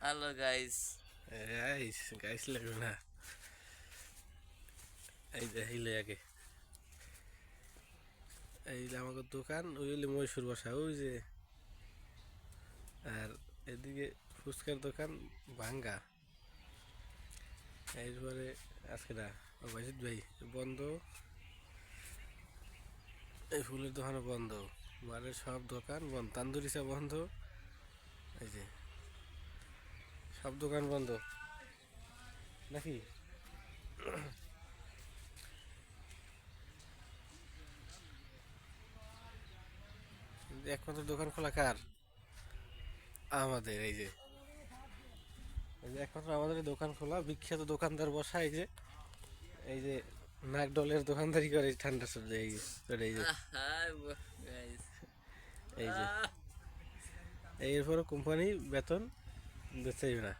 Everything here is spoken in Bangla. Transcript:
হ্যালো গাইস গাইস গাইস লাগবে এই যে হিলে আগে এই আমাকে দোকান ওই হলে মহীশূর বসা ওই যে আর এদিকে ফুচকার দোকান ভাঙ্গা এরপরে আজকে না বাজিত ভাই বন্ধ এই ফুলের দোকানও বন্ধ মানে সব দোকান বন্ধ তান্দুরি চা বন্ধ এই যে সব দোকান বন্ধ। নাকি? একমাত্র দোকান খোলা কার? আমাদের এই যে। একমাত্র আমাদের দোকান খোলা বিখ্যাত দোকানদার বসা এই যে। এই যে নাক ডলের দোকানদারি করে ঠান্ডা সবজি এই যে এই যে। এই যে। এরপরও কোম্পানি বেতন? দিচ্ছেই না